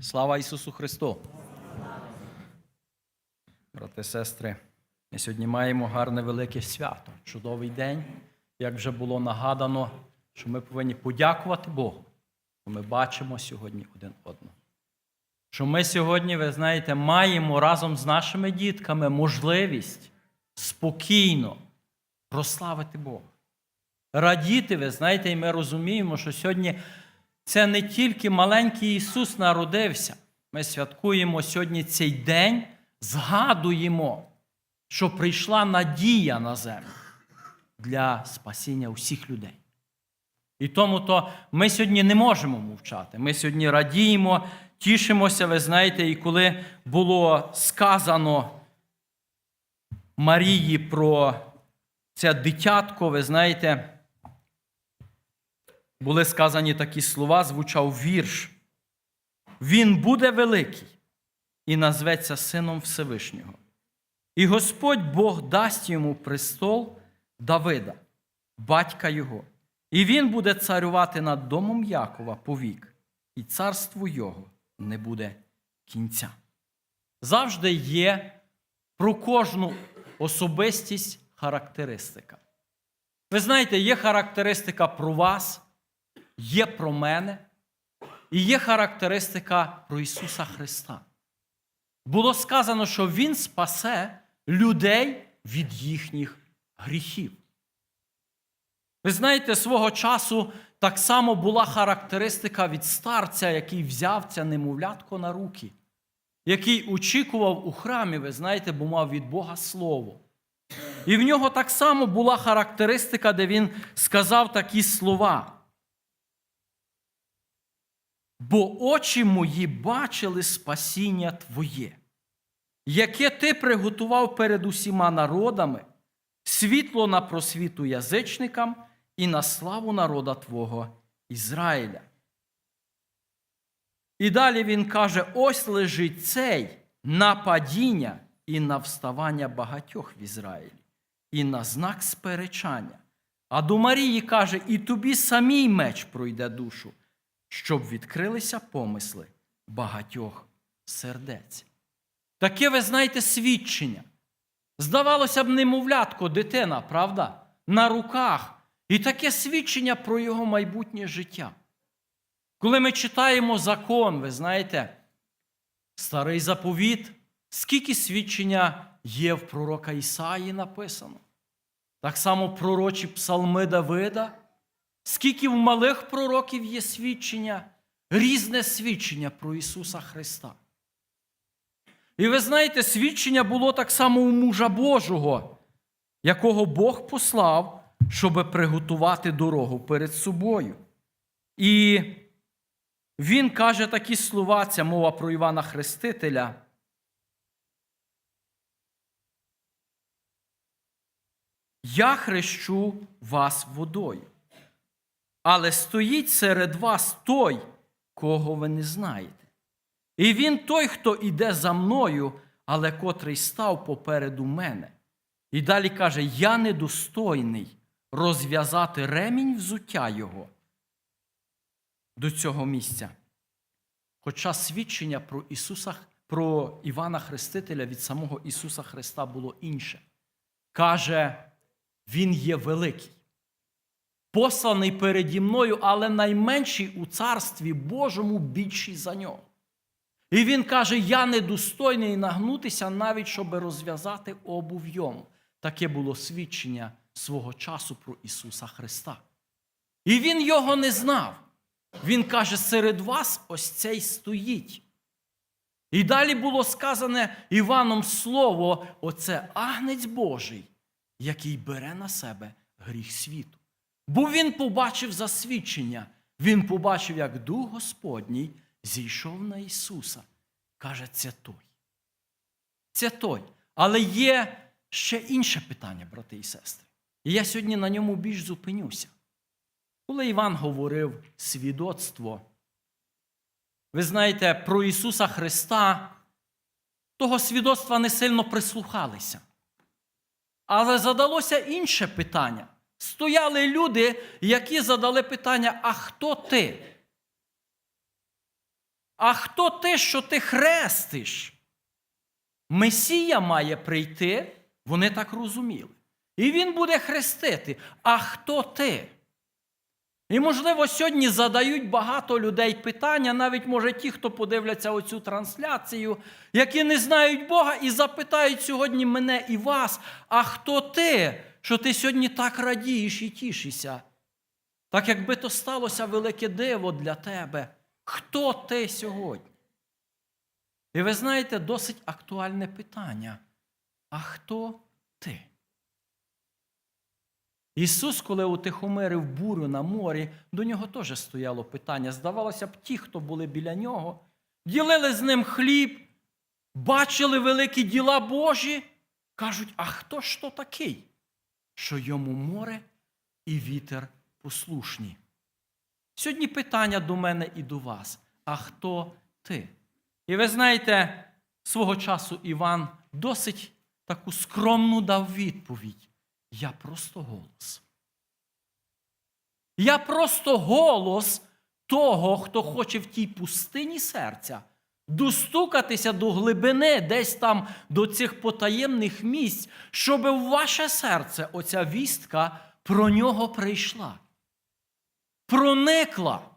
Слава Ісусу Христу! Брати сестри, ми сьогодні маємо гарне велике свято, чудовий день, як вже було нагадано, що ми повинні подякувати Богу, що ми бачимо сьогодні один одного. Що ми сьогодні, ви знаєте, маємо разом з нашими дітками можливість спокійно прославити Бога. Радіти, ви знаєте, і ми розуміємо, що сьогодні це не тільки маленький Ісус народився. Ми святкуємо сьогодні цей день, згадуємо, що прийшла надія на землю для спасіння усіх людей. І тому то ми сьогодні не можемо мовчати. Ми сьогодні радіємо, тішимося, ви знаєте, і коли було сказано Марії про це дитятко, ви знаєте, були сказані такі слова, звучав вірш. Він буде великий і назветься Сином Всевишнього. І Господь Бог дасть йому престол Давида, батька його, і він буде царювати над домом Якова повік, і царству його не буде кінця. Завжди є про кожну особистість характеристика. Ви знаєте, є характеристика про вас, є про мене, і є характеристика про Ісуса Христа. Було сказано, що Він спасе людей від їхніх гріхів. Ви знаєте, свого часу так само була характеристика від старця, який взяв це немовлятко на руки, який очікував у храмі, ви знаєте, бо мав від Бога слово. І в нього так само була характеристика, де він сказав такі слова. Бо очі мої бачили спасіння Твоє, яке ти приготував перед усіма народами, світло на просвіту язичникам і на славу народа Твого Ізраїля. І далі він каже: ось лежить цей на падіння і на вставання багатьох в Ізраїлі, і на знак сперечання. А до Марії каже: і тобі самій меч пройде душу, щоб відкрилися помисли багатьох сердець. Таке, ви знаєте, свідчення. Здавалося б, немовлятко, дитина, правда? На руках. І таке свідчення про його майбутнє життя. Коли ми читаємо закон, ви знаєте, старий заповіт, скільки свідчення є в пророка Ісаї написано. Так само пророчі псалми Давида. Скільки в малих пророків є свідчення, різне свідчення про Ісуса Христа. І ви знаєте, свідчення було так само у мужа Божого, якого Бог послав, щоб приготувати дорогу перед собою. І він каже такі слова, ця мова про Івана Хрестителя. Я хрещу вас водою. Але стоїть серед вас той, кого ви не знаєте. І він той, хто іде за мною, але котрий став попереду мене. І далі каже: Я недостойний розв'язати ремінь взуття його до цього місця. Хоча свідчення про Ісуса, про Івана Хрестителя від самого Ісуса Христа було інше. Каже, Він є великий посланий переді мною, але найменший у царстві Божому більший за нього. І він каже: Я недостойний нагнутися, навіть щоб розв'язати обув йому. Таке було свідчення свого часу про Ісуса Христа. І він його не знав. Він каже: серед вас ось цей стоїть. І далі було сказане Іваном слово: оце агнець Божий, який бере на себе гріх світу. Бо він побачив засвідчення, він побачив, як Дух Господній зійшов на Ісуса. Каже, це той. Це той. Але є ще інше питання, брати і сестри. І я сьогодні на ньому більш зупинюся. Коли Іван говорив свідоцтво, ви знаєте, про Ісуса Христа, того свідоцтва не сильно прислухалися. Але задалося інше питання. Стояли люди, які задали питання: а хто ти? А хто ти, що ти хрестиш? Месія має прийти, вони так розуміли. І він буде хрестити. А хто ти? І, можливо, сьогодні задають багато людей питання, навіть може ті, хто подивляться оцю трансляцію, які не знають Бога і запитають сьогодні мене і вас, а хто ти, що ти сьогодні так радієш і тішишся? Так якби то сталося велике диво для тебе. Хто ти сьогодні? І ви знаєте, досить актуальне питання. А хто ти? Ісус, коли утихомирив бурю на морі, до нього теж стояло питання. Здавалося б, ті, хто були біля нього, ділили з ним хліб, бачили великі діла Божі, кажуть, а хто ж то такий, що йому море і вітер послушні? Сьогодні питання до мене і до вас. А хто ти? І ви знаєте, свого часу Іван досить таку скромну дав відповідь. Я просто голос. Я просто голос того, хто хоче в тій пустині серця достукатися до глибини, десь там до цих потаємних місць, щоб в ваше серце оця вістка про нього прийшла. Проникла,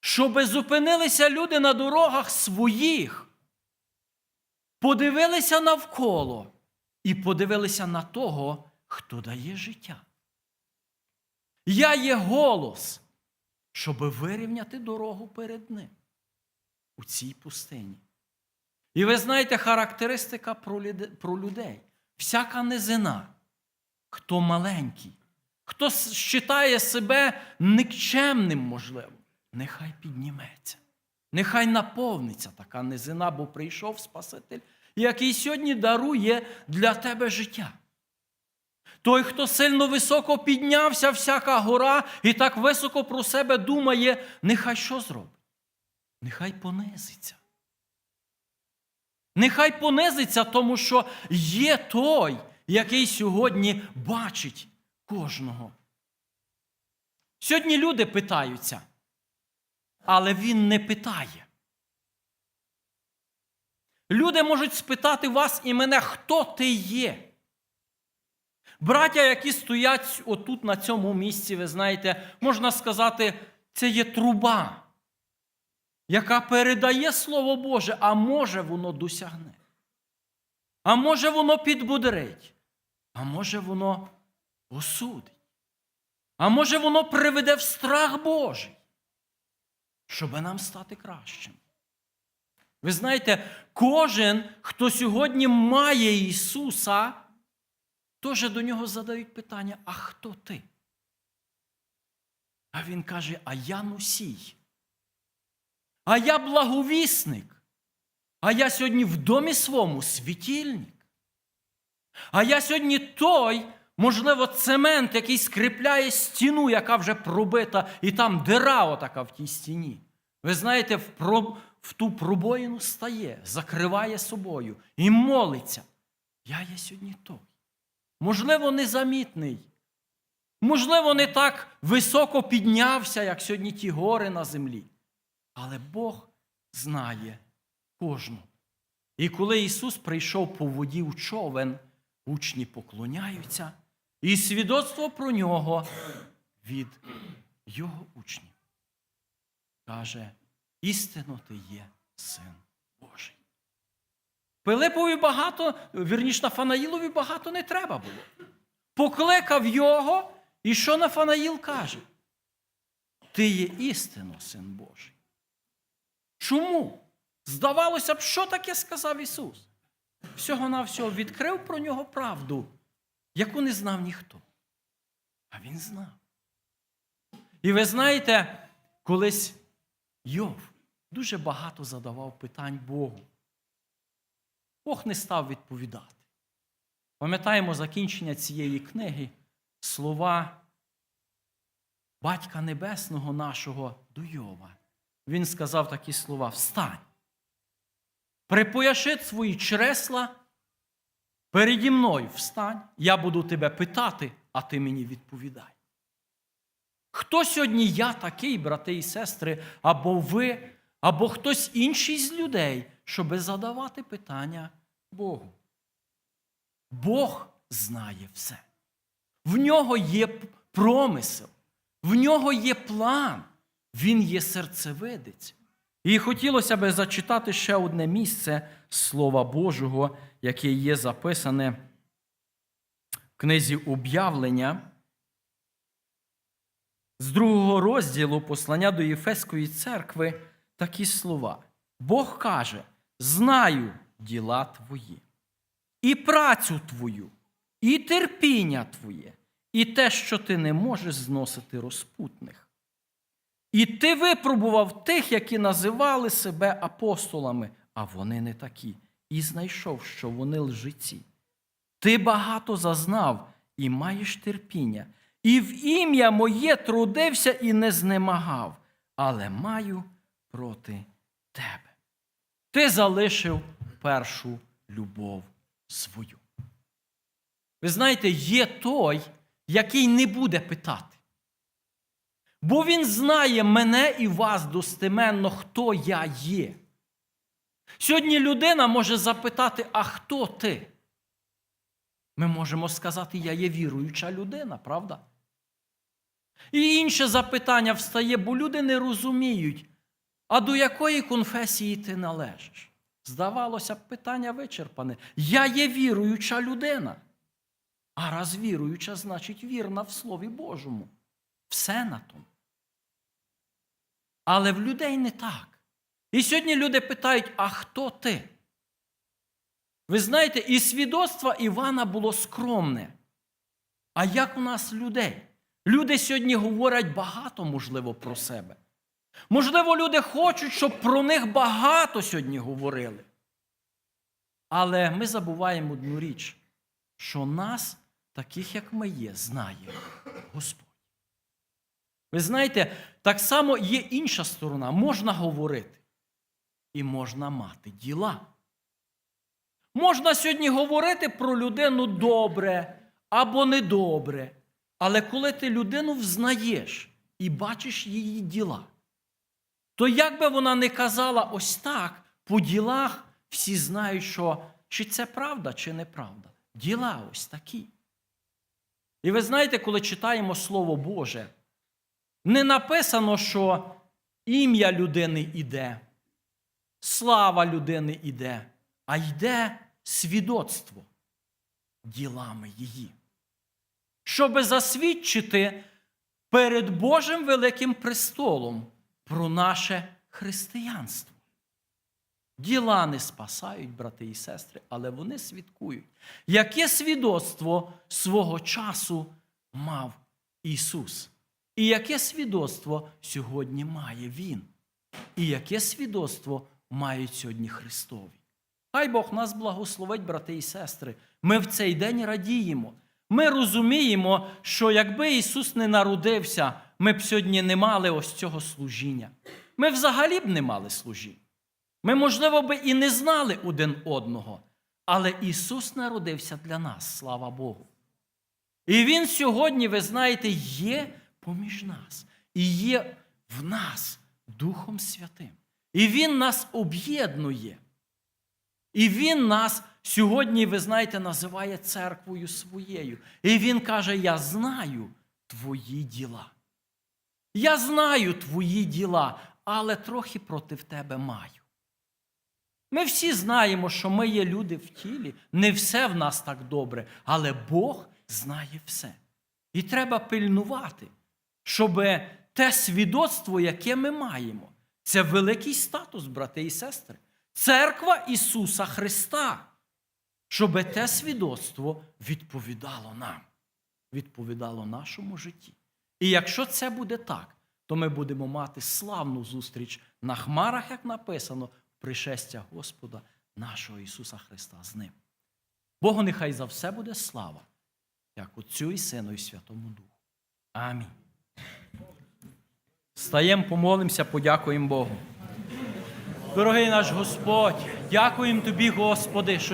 щоб зупинилися люди на дорогах своїх, подивилися навколо і подивилися на того, хто дає життя. Я є голос, щоб вирівняти дорогу перед ним у цій пустині. І ви знаєте характеристика про людей. Всяка низина, хто маленький, хто вважає себе никчемним, можливо, нехай підніметься. Нехай наповниться така низина, бо прийшов Спаситель, який сьогодні дарує для тебе життя. Той, хто сильно високо піднявся, всяка гора, і так високо про себе думає, нехай що зробить? Нехай понизиться. Нехай понизиться, тому що є той, який сьогодні бачить кожного. Сьогодні люди питаються, але він не питає. Люди можуть спитати вас і мене, хто ти є. Браття, які стоять отут на цьому місці, ви знаєте, можна сказати, це є труба, яка передає Слово Боже, а може воно досягне. А може воно підбудрить, а може воно осудить. А може воно приведе в страх Божий, щоб нам стати кращим. Ви знаєте, кожен, хто сьогодні має Ісуса, теж до нього задають питання: а хто ти? А він каже: А я носій. А я благовісник. А я сьогодні в домі своєму світильник. А я сьогодні той, можливо, цемент, який скріпляє стіну, яка вже пробита, і там дира отака в тій стіні. Ви знаєте, в, про, в ту пробоїну стає, закриває собою і молиться. Я є сьогодні той. Можливо, незамітний. Можливо, не так високо піднявся, як сьогодні ті гори на землі. Але Бог знає кожну. І коли Ісус прийшов по воді в човен, учні поклоняються, і свідоцтво про нього від його учнів. Каже, істинно ти є син Божий. Пилипові багато, вірніш, Нафанаїлові багато не треба було. Покликав його, і що Нафанаїл каже? Ти є істинно син Божий. Чому? Здавалося б, що таке сказав Ісус? Всього-навсього відкрив про нього правду, яку не знав ніхто. А він знав. І ви знаєте, колись Йов дуже багато задавав питань Богу. Бог не став відповідати. Пам'ятаємо закінчення цієї книги слова Батька Небесного нашого до Йова. Він сказав такі слова: Встань, припояши свої чресла, переді мною встань, я буду тебе питати, а ти мені відповідай. Хто сьогодні я такий, брати і сестри, або ви, або хтось інший з людей, щоби задавати питання Богу. Бог знає все. В нього є промисел, в нього є план, він є серцевидець. І хотілося б зачитати ще одне місце Слова Божого, яке є записане в книзі об'явлення. З другого розділу послання до Єфеської церкви такі слова. Бог каже: знаю діла твої, і працю твою, і терпіння твоє, і те, що ти не можеш зносити розпутних. І ти випробував тих, які називали себе апостолами, а вони не такі, і знайшов, що вони лжиці. Ти багато зазнав і маєш терпіння, і в ім'я моє трудився і не знемагав, але маю проти тебе. Ти залишив першу любов свою. Ви знаєте, є той, який не буде питати. Бо він знає мене і вас достеменно, хто я є. Сьогодні людина може запитати, а хто ти? Ми можемо сказати, я є віруюча людина, правда? І інше запитання встає, бо люди не розуміють, а до якої конфесії ти належиш? Здавалося б, питання вичерпане. Я є віруюча людина. А раз віруюча, значить вірна в Слові Божому. Все на тому. Але в людей не так. І сьогодні люди питають: а хто ти? Ви знаєте, і свідоцтво Івана було скромне. А як у нас людей? Люди сьогодні говорять багато, можливо, про себе. Можливо, люди хочуть, щоб про них багато сьогодні говорили. Але ми забуваємо одну річ, що нас, таких як ми є, знає Господь. Ви знаєте, так само є інша сторона. Можна говорити і можна мати діла. Можна сьогодні говорити про людину добре або недобре. Але коли ти людину взнаєш і бачиш її діла, то як би вона не казала ось так, по ділах всі знають, що чи це правда, чи неправда. Діла ось такі. І ви знаєте, коли читаємо Слово Боже, не написано, що ім'я людини іде, слава людини іде, а йде свідоцтво ділами її. Щоби засвідчити перед Божим великим престолом про наше християнство. Діла не спасають, брати і сестри, але вони свідкують. Яке свідоцтво свого часу мав Ісус? І яке свідоцтво сьогодні має Він? І яке свідоцтво мають сьогодні Христові? Хай Бог нас благословить, брати і сестри. Ми в цей день радіємо. Ми розуміємо, що якби Ісус не народився, ми б сьогодні не мали ось цього служіння. Ми взагалі б не мали служіння. Ми, можливо, би і не знали один одного, але Ісус народився для нас, слава Богу. І Він сьогодні, ви знаєте, є поміж нас і є в нас Духом Святим. І Він нас об'єднує. І Він нас сьогодні, ви знаєте, називає церквою своєю. І Він каже: Я знаю твої діла. Я знаю твої діла, але трохи проти тебе маю. Ми всі знаємо, що ми є люди в тілі, не все в нас так добре, але Бог знає все. І треба пильнувати, щоб те свідоцтво, яке ми маємо, це великий статус, брати і сестри, церква Ісуса Христа, щоб те свідоцтво відповідало нам, відповідало нашому житті. І якщо це буде так, то ми будемо мати славну зустріч на хмарах, як написано, пришестя Господа нашого Ісуса Христа з ним. Богу нехай за все буде слава, як Отцю і Сину, і Святому Духу. Амінь. Стаємо, помолимося, подякуємо Богу. Дорогий наш Господь, дякуємо Тобі, Господи, що